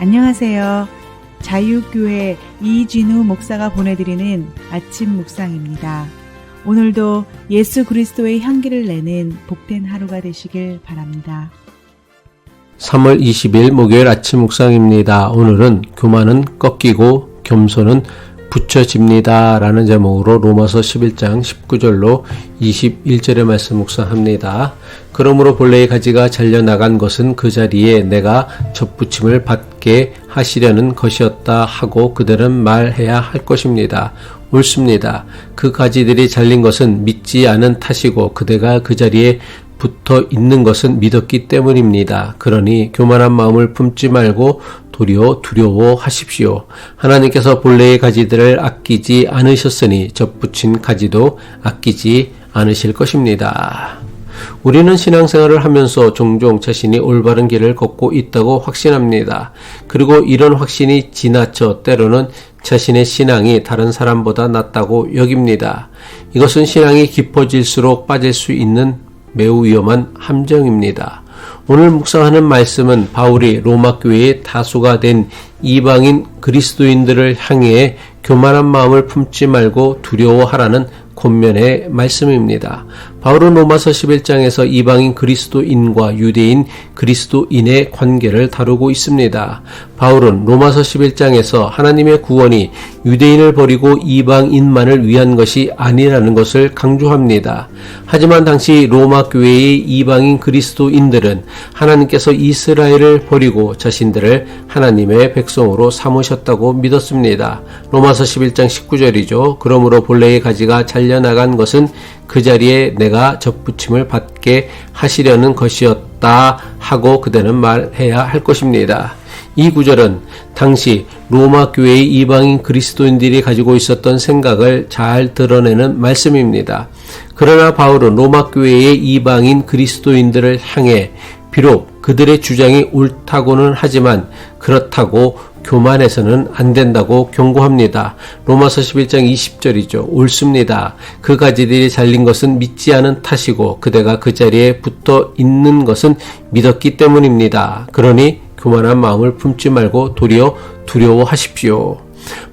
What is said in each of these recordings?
안녕하세요. 자유교회 이진우 목사가 보내드리는 아침 묵상입니다. 오늘도 예수 그리스도의 향기를 내는 복된 하루가 되시길 바랍니다. 3월 20일 목요일 아침 묵상입니다. 오늘은 교만은 꺾이고 겸손은 붙여집니다. 라는 제목으로 로마서 11장 19절로 21절의 말씀 묵상합니다. 그러므로 본래의 가지가 잘려나간 것은 그 자리에 내가 접붙임을 받게 하시려는 것이었다 하고 그들은 말해야 할 것입니다. 옳습니다. 그 가지들이 잘린 것은 믿지 않은 탓이고 그대가 그 자리에 붙어 있는 것은 믿었기 때문입니다. 그러니 교만한 마음을 품지 말고 도리어 두려워하십시오. 하나님께서 본래의 가지들을 아끼지 않으셨으니 접붙인 가지도 아끼지 않으실 것입니다. 우리는 신앙생활을 하면서 종종 자신이 올바른 길을 걷고 있다고 확신합니다. 그리고 이런 확신이 지나쳐 때로는 자신의 신앙이 다른 사람보다 낫다고 여깁니다. 이것은 신앙이 깊어질수록 빠질 수 있는 매우 위험한 함정입니다. 오늘 묵상하는 말씀은 바울이 로마 교회의 다수가 된 이방인 그리스도인들을 향해 교만한 마음을 품지 말고 두려워하라는 권면의 말씀입니다. 바울은 로마서 11장에서 이방인 그리스도인과 유대인 그리스도인의 관계를 다루고 있습니다. 바울은 로마서 11장에서 하나님의 구원이 유대인을 버리고 이방인만을 위한 것이 아니라는 것을 강조합니다. 하지만 당시 로마 교회의 이방인 그리스도인들은 하나님께서 이스라엘을 버리고 자신들을 하나님의 백성으로 삼으셨다고 믿었습니다. 로마서 11장 19절이죠. 그러므로 본래의 가지가 잘려나간 것은 그 자리에 내가 접붙임을 받게 하시려는 것이었다 하고 그대는 말해야 할 것입니다. 이 구절은 당시 로마 교회의 이방인 그리스도인들이 가지고 있었던 생각을 잘 드러내는 말씀입니다. 그러나 바울은 로마 교회의 이방인 그리스도인들을 향해 비록 그들의 주장이 옳다고는 하지만 그렇다고 교만해서는 안 된다고 경고합니다. 로마서 11장 20절이죠. 옳습니다. 그 가지들이 잘린 것은 믿지 않은 탓이고 그대가 그 자리에 붙어 있는 것은 믿었기 때문입니다. 그러니 교만한 마음을 품지 말고 도리어 두려워하십시오.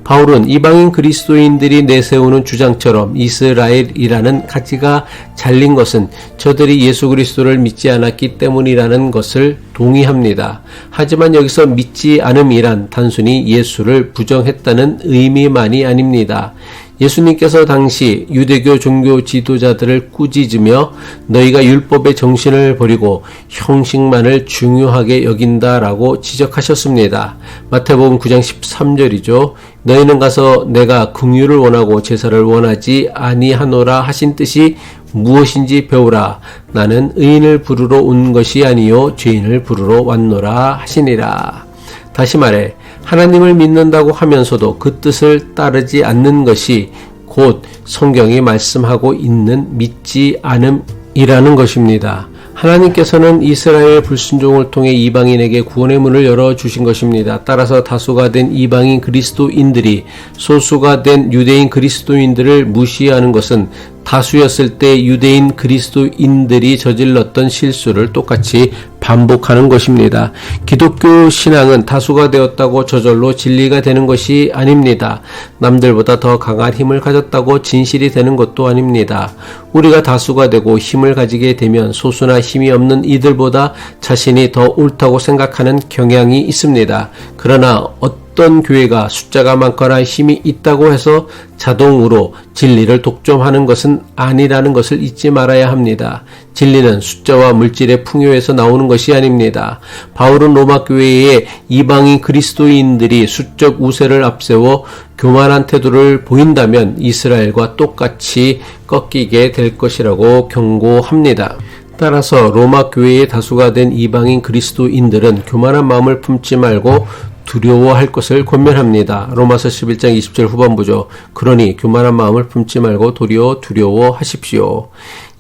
바울은 이방인 그리스도인들이 내세우는 주장처럼 이스라엘이라는 가지가 잘린 것은 저들이 예수 그리스도를 믿지 않았기 때문이라는 것을 동의합니다. 하지만 여기서 믿지 않음이란 단순히 예수를 부정했다는 의미만이 아닙니다. 예수님께서 당시 유대교 종교 지도자들을 꾸짖으며 너희가 율법의 정신을 버리고 형식만을 중요하게 여긴다라고 지적하셨습니다. 마태복음 9장 13절이죠. 너희는 가서 내가 긍휼을 원하고 제사를 원하지 아니하노라 하신 뜻이 무엇인지 배우라. 나는 의인을 부르러 온 것이 아니요 죄인을 부르러 왔노라 하시니라. 다시 말해 하나님을 믿는다고 하면서도 그 뜻을 따르지 않는 것이 곧 성경이 말씀하고 있는 믿지 않음이라는 것입니다. 하나님께서는 이스라엘 불순종을 통해 이방인에게 구원의 문을 열어 주신 것입니다. 따라서 다수가 된 이방인 그리스도인들이 소수가 된 유대인 그리스도인들을 무시하는 것은 다수였을 때 유대인 그리스도인들이 저질렀던 실수를 똑같이 반복하는 것입니다. 기독교 신앙은 다수가 되었다고 저절로 진리가 되는 것이 아닙니다. 남들보다 더 강한 힘을 가졌다고 진실이 되는 것도 아닙니다. 우리가 다수가 되고 힘을 가지게 되면 소수나 힘이 없는 이들보다 자신이 더 옳다고 생각하는 경향이 있습니다. 그러나 어떤 교회가 숫자가 많거나 힘이 있다고 해서 자동으로 진리를 독점하는 것은 아니라는 것을 잊지 말아야 합니다. 진리는 숫자와 물질의 풍요에서 나오는 것이 아닙니다. 바울은 로마 교회의 이방인 그리스도인들이 수적 우세를 앞세워 교만한 태도를 보인다면 이스라엘과 똑같이 꺾이게 될 것이라고 경고합니다. 따라서 로마 교회의 다수가 된 이방인 그리스도인들은 교만한 마음을 품지 말고 두려워할 것을 권면합니다. 로마서 11장 20절 후반부죠. 그러니 교만한 마음을 품지 말고 도리어 두려워하십시오.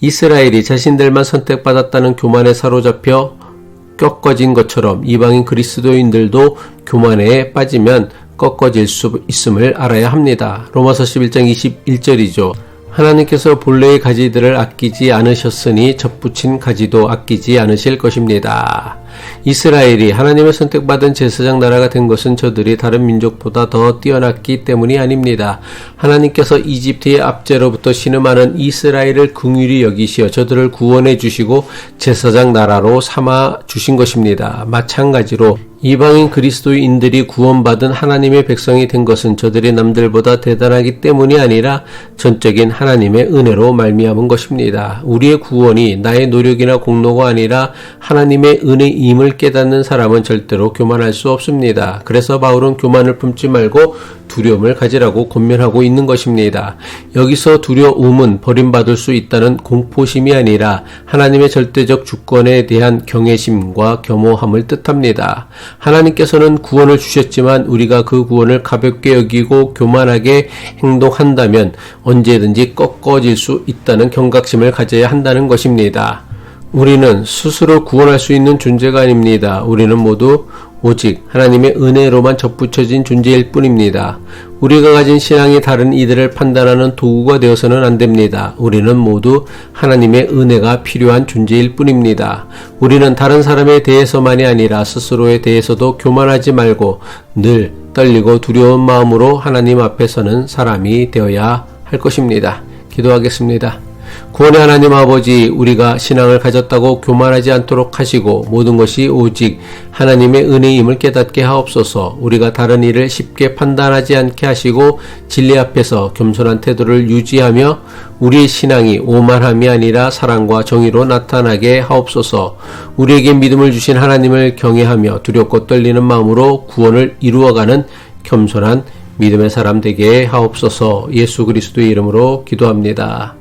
이스라엘이 자신들만 선택받았다는 교만에 사로잡혀 꺾어진 것처럼 이방인 그리스도인들도 교만에 빠지면 꺾어질 수 있음을 알아야 합니다. 로마서 11장 21절이죠. 하나님께서 본래의 가지들을 아끼지 않으셨으니 접붙인 가지도 아끼지 않으실 것입니다. 이스라엘이 하나님의 선택받은 제사장 나라가 된 것은 저들이 다른 민족보다 더 뛰어났기 때문이 아닙니다. 하나님께서 이집트의 압제로부터 신음하는 이스라엘을 긍휼히 여기시어 저들을 구원해 주시고 제사장 나라로 삼아 주신 것입니다. 마찬가지로 이방인 그리스도인들이 구원받은 하나님의 백성이 된 것은 저들이 남들보다 대단하기 때문이 아니라 전적인 하나님의 은혜로 말미암은 것입니다. 우리의 구원이 나의 노력이나 공로가 아니라 하나님의 은혜임을 깨닫는 사람은 절대로 교만할 수 없습니다. 그래서 바울은 교만을 품지 말고 두려움을 가지라고 권면하고 있는 것입니다. 여기서 두려움은 버림받을 수 있다는 공포심이 아니라 하나님의 절대적 주권에 대한 경외심과 겸허함을 뜻합니다. 하나님께서는 구원을 주셨지만 우리가 그 구원을 가볍게 여기고 교만하게 행동한다면 언제든지 꺾어질 수 있다는 경각심을 가져야 한다는 것입니다. 우리는 스스로 구원할 수 있는 존재가 아닙니다. 우리는 모두 오직 하나님의 은혜로만 접붙여진 존재일 뿐입니다. 우리가 가진 신앙이 다른 이들을 판단하는 도구가 되어서는 안 됩니다. 우리는 모두 하나님의 은혜가 필요한 존재일 뿐입니다. 우리는 다른 사람에 대해서만이 아니라 스스로에 대해서도 교만하지 말고 늘 떨리고 두려운 마음으로 하나님 앞에 서는 사람이 되어야 할 것입니다. 기도하겠습니다. 구원의 하나님 아버지, 우리가 신앙을 가졌다고 교만하지 않도록 하시고 모든 것이 오직 하나님의 은혜임을 깨닫게 하옵소서. 우리가 다른 일을 쉽게 판단하지 않게 하시고 진리 앞에서 겸손한 태도를 유지하며 우리의 신앙이 오만함이 아니라 사랑과 정의로 나타나게 하옵소서. 우리에게 믿음을 주신 하나님을 경외하며 두렵고 떨리는 마음으로 구원을 이루어가는 겸손한 믿음의 사람 되게 하옵소서. 예수 그리스도의 이름으로 기도합니다.